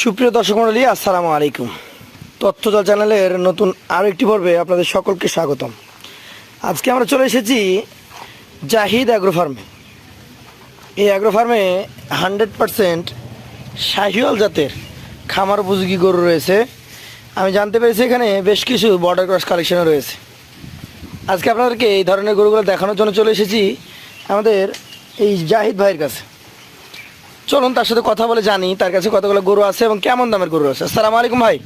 সুপ্রিয় দর্শক মন্ডলী আসসালামু আলাইকুম। তথ্যজল চ্যানেলের নতুন আরও একটি পর্বে আপনাদের সকলকে স্বাগতম। আজকে আমরা চলে এসেছি জাহিদ অ্যাগ্রো ফার্মে এই অ্যাগ্রো ফার্মে হান্ড্রেড পারসেন্ট শাহিওয়াল জাতের খামার উপযোগী গরু রয়েছে। আমি জানতে পেরেছি এখানে বেশ কিছু বর্ডার ক্রস কালেকশনও রয়েছে। আজকে আপনাদেরকে এই ধরনের গরুগুলো দেখানোর জন্য চলে এসেছি আমাদের এই জাহিদ ভাইয়ের কাছে। চলুন তার সাথে কথা বলে জানি তার কাছে কতগুলো গরু আছে এবং কেমন দামের গরু আছে। আসসালামু আলাইকুম ভাই।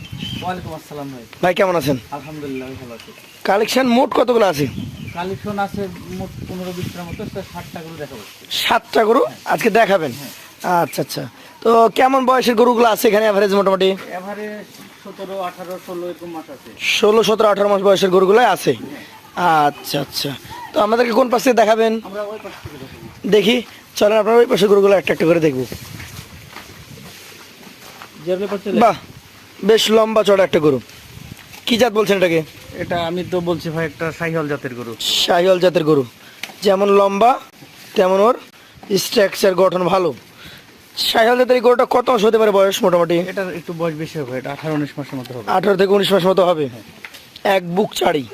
ওয়ালাইকুম আসসালাম ভাই। ভাই কেমন আছেন? আলহামদুলিল্লাহ ভালো আছি। কালেকশন মোট কতগুলো আছে? কালেকশন আছে মোট পনেরো বিশটার মতো সেটা ষাটটা করে দেখা সাতটা গরু আজকে দেখাবেন? আচ্ছা আচ্ছা। তো কেমন বয়সের গরুগুলো আছে এখানে মোটামুটি? এভারেজ আঠারো ষোলো এরকম মাস আছে। ষোলো সতেরো আঠারো মাস বয়সের গরুগুলো আছে? আচ্ছা আচ্ছা। তো আমাদেরকে কোন পাশে দেখাবেন? আমরা ওই পাশ থেকে দেখি। চলেন আপনার ওই পাশে গরুগুলো একটা একটা করে দেখব। বাহ বেশ লম্বা চড়া একটা গরু। কি জাত বলছেন এটাকে? এটা আমি তো বলছি ভাই একটা সাইহল জাতের গরু। শাহিওয়াল জাতের গরু। যেমন লম্বা তেমন ওর স্ট্রাকচার গঠন ভালো। শাহিওয়াল জাতের এই গরুটা কত মাস হতে পারে বয়স মোটামুটি? এটার একটু বয়স বেশি হবে এটা আঠারো উনিশ মাসের মতো হবে। আঠারো থেকে উনিশ মাস মতো হবে। এক বুক চাড়ি।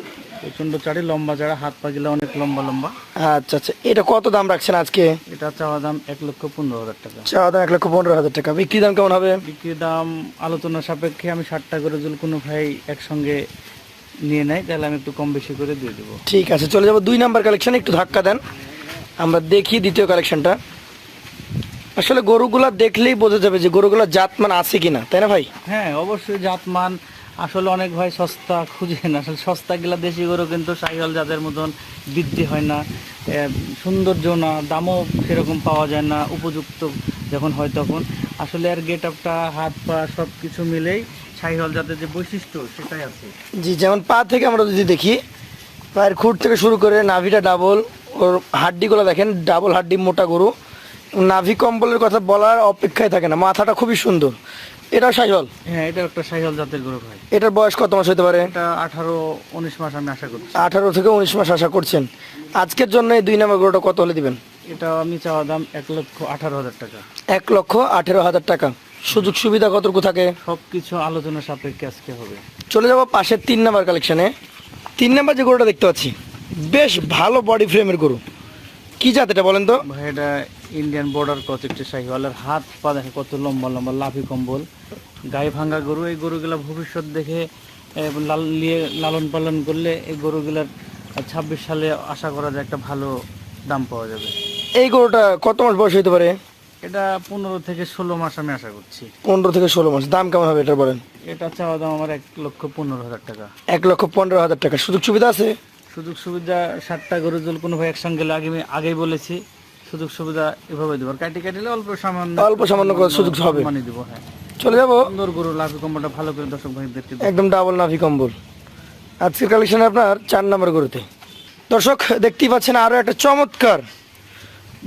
প্রচণ্ড চারি লম্বা যারা হাত পা গেলে অনেক লম্বা লম্বা। আচ্ছা আচ্ছা। এটা কত দাম রাখছেন আজকে? এটা চাওয়া দাম এক লক্ষ পনেরো হাজার টাকা। চাওয়া দাম এক লক্ষ পনেরো হাজার টাকা। বিক্রি দাম কেমন হবে? বিক্রির দাম আলোচনা সাপেক্ষে আমি ষাটটা করে যদি কোনো ভাই একসঙ্গে নিয়ে নেয় তাহলে আমি একটু কম বেশি করে দিয়ে দেবো। ঠিক আছে চলে যাব দুই নাম্বার কালেকশন একটু ধাক্কা দেন। আমরা দেখি দ্বিতীয় কালেকশনটা আসলে গরুগুলা দেখলেই বোঝা যাবে যে গরুগুলা জাতমান আছে কিনা তাই না ভাই? হ্যাঁ অবশ্যই জাতমান। আসলে অনেক ভাই সস্তা খুঁজেন আসলে সস্তা গেলা দেশি গরু কিন্তু সাইহল জাতের মতন বৃদ্ধি হয় না। সৌন্দর্য না, দামও সেরকম পাওয়া যায় না, উপযুক্ত যখন হয় তখন। আসলে আর গেট আপটা হাত পা সব কিছু মিলেই সাইহল জাতের যে বৈশিষ্ট্য সেটাই আছে। জি, যেমন পা থেকে আমরা যদি দেখি, পায়ের খুঁট থেকে শুরু করে নাভিটা ডাবল ওর হাড্ডিগুলো দেখেন ডাবল হাড্ডি মোটা গরু। নাভি কম্বলের কথা বলার অপেক্ষায় থাকে না মাথাটা খুবই সুন্দর। এটাও সাইহল হ্যাঁ এটা একটা সাইহল জাতের গরু ভাই। এটার বয়স কত মাস হতে পারে? এটা আঠারো উনিশ মাস আমি আশা করছি। আঠারো থেকে উনিশ মাস আশা করছেন। আজকের জন্য এই দুই নম্বর গরুটা কত হলে দিবেন? এটা আমি চাওয়া দাম এক লক্ষ আঠারো হাজার টাকা। এক লক্ষ আঠেরো হাজার টাকা। সুযোগ সুবিধা কতটুকু থাকে? সব কিছু আলোচনা সাপেক্ষে আজকে হবে। চলে যাব পাশের তিন নাম্বার কালেকশনে তিন নাম্বার যে গরুটা দেখতে পাচ্ছি বেশ ভালো বডি ফ্রেমের গরু। কি জাত এটা বলেন তো? ভাই এটা ইন্ডিয়ান বর্ডার কত একটি শাহিওয়ালের হাত পা দেখে কত লম্বা লম্বা লাফি কম্বল। গায়ে ভাঙা গরু এই গরুগুলা ভবিষ্যৎ দেখে লাল নিয়ে লালন পালন করলে এই গরুগুলার ছাব্বিশ সালে আশা করা যায় একটা ভালো দাম পাওয়া যাবে। এই গরুটা কত মাস বয়স হতে পারে? এটা পনেরো থেকে ষোলো মাস আমি আশা করছি। পনেরো থেকে ষোলো মাস। দাম কেমন হবে এটা বলেন? এটা চাওয়া দাম আমার এক লক্ষ পনেরো হাজার টাকা। এক লক্ষ পনেরো হাজার টাকা। সুযোগ সুবিধা আছে? সুযোগ সুবিধা সাতটা গরু জল কোনো ভাই একসঙ্গে গেলে আগে আমি আগেই বলেছি সুযোগ সুবিধা এভাবে দেবো। কাটি কাটিলে অল্প সামান্য অল্প সামান্য করে সুযোগ হবে। মানে দেবো হ্যাঁ। চলে যাব। সুন্দর গরু লাভি কম্বলটা ভালো করে দর্শক ভাইদেরকে। একদম ডাবল নাভি কম্বল। আজকের কালেকশনে আপনার চার নম্বর গরুতে। দর্শক দেখতেই পাচ্ছেন আরও একটা চমৎকার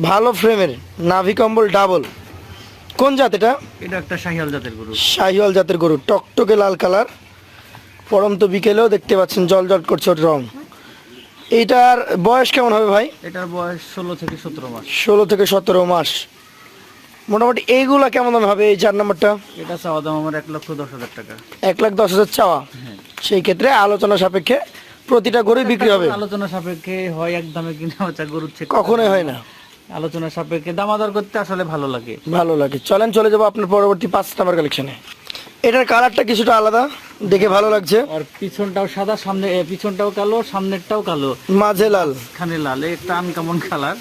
ভালো ফ্রেমের নাভি কম্বল ডাবল কোন জাত এটা? এটা একটা শাহিয়াল জাতের গরু। শাহিওয়াল জাতের গরু টকটকে লাল কালার। পরন্ত বিকেলেও দেখতে পাচ্ছেন জল জল করছে ওর রং। এইটার বয়স কেমন হবে ভাই? এটার বয়স ষোলো থেকে সতেরো মাস। ষোলো থেকে সতেরো মাস। মোটামুটি এইগুলা কেমন দাম হবে এই চার নম্বরটা? এটা চাওয়া দাম আমার এক লক্ষ দশ হাজার টাকা। এক লাখ দশ হাজার চাওয়া? হ্যাঁ। সেই ক্ষেত্রে আলোচনা সাপেক্ষে প্রতিটা গরুই বিক্রি হবে। আলোচনা সাপেক্ষে হয় এক দামে কিনা হচ্ছে গরুর চেয়ে কখনোই হয় না। আলোচনা সাপেক্ষে দামাদার করতে আসলে ভালো লাগে। ভালো লাগে। চলেন চলে যাব আপনার পরবর্তী পাঁচ নাম্বার কালেকশনে এটার কালারটা কিছুটা আলাদা দেখে ভালো লাগছে। আর পিছনটাও সাদা সামনে এ, পিছনটাও কালো সামনেরটাও কালো। মাঝে লাল। খানে লাল এই একটা আনকামন কালার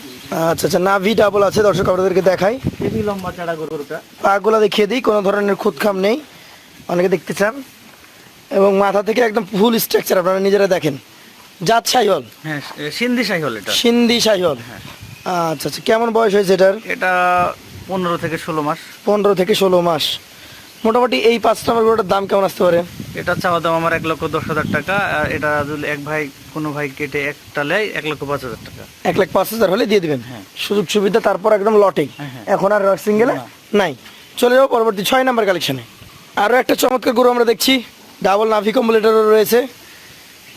আচ্ছা আচ্ছা নাভি ডাবল আছে দর্শক আপনাদেরকে দেখাই। হেভি লম্বা চাড়া গরুটা। পাগুলা দেখিয়ে দিই কোনো ধরনের খুদখাম নেই। অনেকে দেখতে চান। এবং মাথা থেকে একদম ফুল স্ট্রাকচার আপনারা নিজেরা দেখেন। জাত সাইহল। হ্যাঁ সিন্ধি সাইহল এটা। সিন্ধি সাইহল। আচ্ছা আচ্ছা কেমন বয়স হয়েছে এটার? এটা পনেরো থেকে ষোলো মাস। পনেরো থেকে ষোলো মাস। মোটামুটি এই পাঁচ নম্বর গরুটার দাম কেমন আসতে পারে? এটা চাওয়া দাম আমার এক লক্ষ দশ হাজার টাকা আর এটা যদি এক ভাই কোনো ভাই কেটে একটা লেয় এক লক্ষ পাঁচ হাজার টাকা। এক লাখ পাঁচ হাজার হলে দিয়ে দিবেন। হ্যাঁ। সুযোগ সুবিধা তারপর একদম লটেই হ্যাঁ, হ্যাঁ। এখন আর সিঙ্গেলে। নাই। চলে যাব পরবর্তী ছয় নাম্বার কালেকশনে আরও একটা চমৎকার গরু আমরা দেখছি। ডাবল নাভি কম্বলেটারও রয়েছে।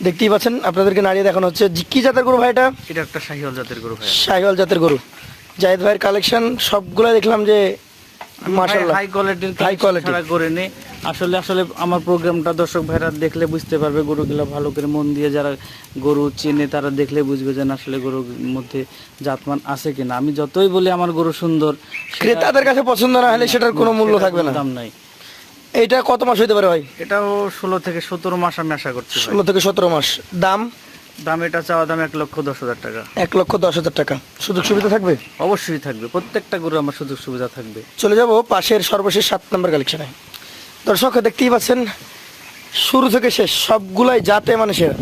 দেখতেই পাচ্ছেন আপনাদেরকে নাড়িয়ে দেখানো হচ্ছে। কি জাতের গরু ভাই এটা? এটা একটা শাহিওয়াল জাতের গরু ভাই। শাহিওয়াল জাতের গরু। জাহিদ ভাইয়ের কালেকশন সবগুলো দেখলাম যে মাশাআল্লাহ। হাই কোয়ালিটির High quality। করে নি আসলে আসলে আমার প্রোগ্রামটা দর্শক ভাইরা দেখলে বুঝতে পারবে গরুগুলো ভালো করে মন দিয়ে যারা গরু চেনে তারা দেখলে বুঝবে যে আসলে গরুর মধ্যে জাতমান আছে কিনা। আমি যতই বলি আমার গরু সুন্দর ক্রেতাদের কাছে পছন্দ না হলে সেটার কোনো মূল্য থাকবে না। দাম নাই। এটা কত মাস হইতে পারে ভাই? এটাও ষোলো থেকে সতেরো মাস আমি আশা করছি ষোলো থেকে সতেরো মাস। দাম? দাম এটা চাওয়া দাম এক লক্ষ দশ হাজার টাকা। এক লক্ষ দশ হাজার টাকা। সুযোগ সুবিধা থাকবে? অবশ্যই থাকবে। প্রত্যেকটা গরু আমার সুযোগ সুবিধা থাকবে। চলে যাব পাশের সর্বশেষ সাত নম্বর কালেকশনে দর্শক দেখতেই পাচ্ছেন শুরু থেকে শেষ সবগুলাই জাতে মানে সেরা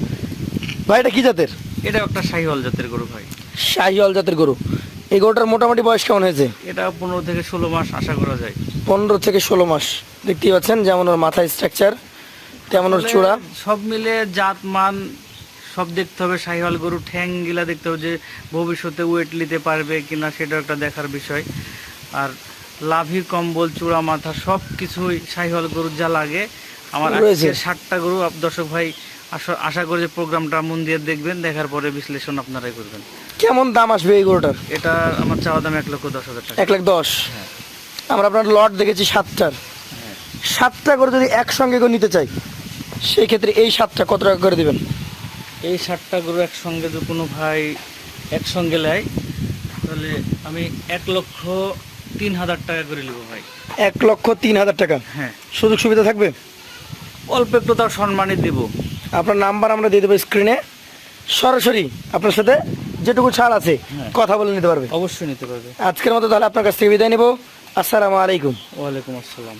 ভাই এটা কি জাতের? এটা একটা শাহিওয়াল জাতের গরু ভাই। শাহিওয়াল জাতের গরু। এই গরুটার মোটামুটি বয়স কেমন হয়েছে? এটা পনেরো থেকে ষোলো মাস আশা করা যায়। পনেরো থেকে ষোলো মাস। দেখতেই পাচ্ছেন যেমন ওর মাথায় স্ট্রাকচার তেমন ওর চূড়া। সব মিলে জাত মান সব দেখতে হবে শাহিওয়াল গরু ঠ্যাং গিলা দেখতে হবে যে ভবিষ্যতে ওয়েট নিতে পারবে কিনা সেটা একটা দেখার বিষয়। আর লাভি কম্বল চূড়া মাথা সব কিছুই শাহিওয়াল গরুর যা লাগে। আমার ষাটটা গরু দর্শক ভাই আশা- আশা করি যে প্রোগ্রামটা মন দিয়ে দেখবেন দেখার পরে বিশ্লেষণ আপনারাই করবেন। কেমন দাম আসবে এই গরুটার? এটা আমার চাওয়া দাম এক লক্ষ দশ হাজার টাকা। এক লাখ দশ? আমরা আপনার লট দেখেছি সাতটার। সাতটা করে যদি একসঙ্গে করে নিতে চাই সেই ক্ষেত্রে এই সাতটা কত টাকা করে দিবেন? এই ষাটটা গরু একসঙ্গে যদি কোনো ভাই একসঙ্গে নেয় তাহলে আমি এক লক্ষ তিন হাজার টাকা করে নেব ভাই। এক লক্ষ তিন হাজার টাকা? হ্যাঁ। সুযোগ সুবিধা থাকবে? অল্প একটু তার সম্মানই দিব। আপনার নাম্বার আমরা দিয়ে দেবো স্ক্রিনে। সরাসরি আপনার সাথে যেটুকু ছাড় আছে হ্যাঁ। কথা বলে নিতে পারবে। অবশ্যই নিতে পারবে। আজকের মতো তাহলে আপনার কাছ থেকে বিদায় নেব। আসসালামু আলাইকুম। ওয়ালাইকুম আসসালাম।